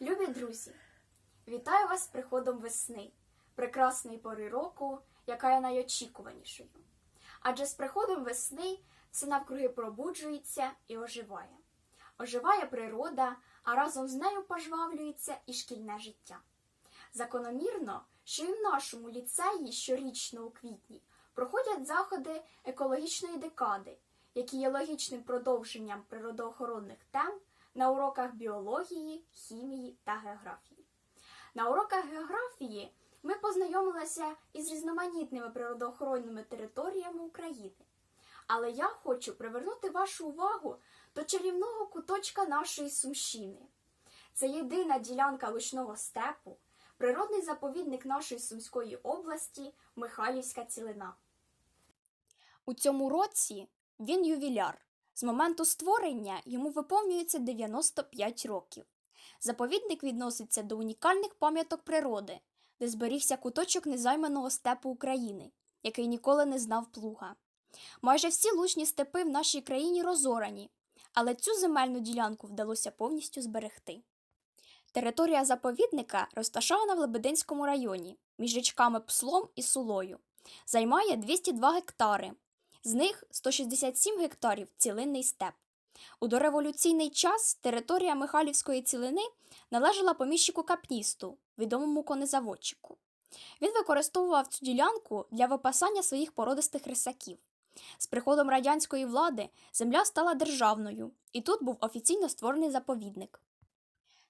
Любі друзі, вітаю вас з приходом весни, прекрасної пори року, яка є найочікуванішою. Адже з приходом весни все навкруги пробуджується і оживає. Оживає природа, а разом з нею пожвавлюється і шкільне життя. Закономірно, що і в нашому ліцеї щорічно у квітні проходять заходи екологічної декади, які є логічним продовженням природоохоронних тем на уроках біології, хімії та географії. На уроках географії ми познайомилися із різноманітними природоохоронними територіями України. Але я хочу привернути вашу увагу до чарівного куточка нашої Сумщини. Це єдина ділянка лучного степу, природний заповідник нашої Сумської області Михайлівська цілина. У цьому році він ювіляр. З моменту створення йому виповнюється 95 років. Заповідник відноситься до унікальних пам'яток природи, де зберігся куточок незайманого степу України, який ніколи не знав плуга. Майже всі лучні степи в нашій країні розорані, але цю земельну ділянку вдалося повністю зберегти. Територія заповідника розташована в Лебединському районі між річками Пслом і Сулою. Займає 202 гектари, з них 167 гектарів цілинний степ. У дореволюційний час територія Михайлівської цілини належала поміщику капністу, відомому конезаводчику. Він використовував цю ділянку для випасання своїх породистих рисаків. З приходом радянської влади земля стала державною, і тут був офіційно створений заповідник.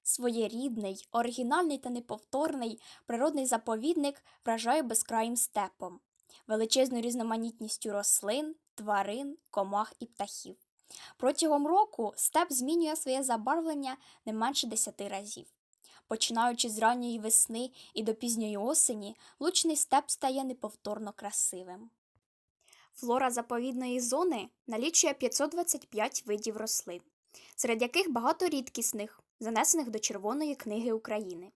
Своєрідний, оригінальний та неповторний природний заповідник вражає безкраїм степом, величезною різноманітністю рослин, тварин, комах і птахів. Протягом року степ змінює своє забарвлення не менше 10 разів. Починаючи з ранньої весни і до пізньої осені, лучний степ стає неповторно красивим. Флора заповідної зони налічує 525 видів рослин, серед яких багато рідкісних, занесених до Червоної книги України.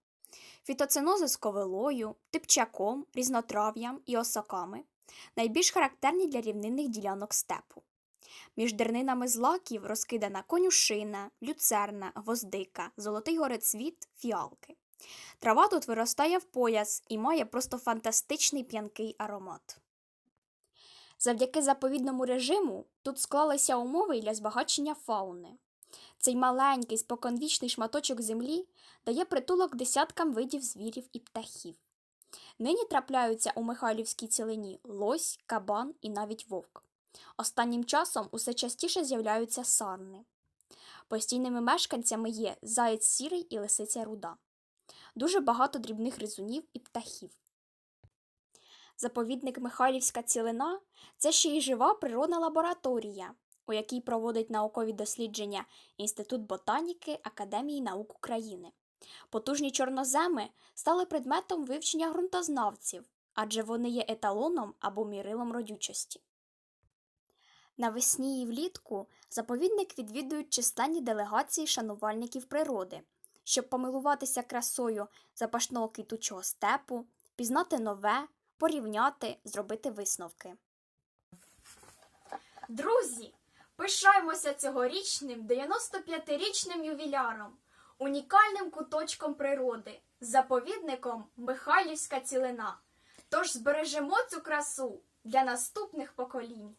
Фітоцинози з ковилою, типчаком, різнотрав'ям і осоками найбільш характерні для рівнинних ділянок степу. Між дернинами злаків розкидана конюшина, люцерна, гвоздика, золотий горецвіт, фіалки. Трава тут виростає в пояс і має просто фантастичний п'янкий аромат. Завдяки заповідному режиму тут склалися умови для збагачення фауни. Цей маленький споконвічний шматочок землі дає притулок десяткам видів звірів і птахів. Нині трапляються у Михайлівській цілині лось, кабан і навіть вовк. Останнім часом усе частіше з'являються сарни. Постійними мешканцями є заєць сірий і лисиця руда. Дуже багато дрібних ризунів і птахів. Заповідник Михайлівська цілина це ще й жива природна лабораторія, у якій проводить наукові дослідження Інститут ботаніки Академії наук України. Потужні чорноземи стали предметом вивчення ґрунтознавців, адже вони є еталоном або мірилом родючості. Навесні і влітку заповідник відвідують численні делегації шанувальників природи, щоб помилуватися красою запашного квітучого степу, пізнати нове, порівняти, зробити висновки. Друзі, пишаємося цьогорічним 95-річним ювіляром, унікальним куточком природи, заповідником Михайлівська цілина. Тож збережемо цю красу для наступних поколінь.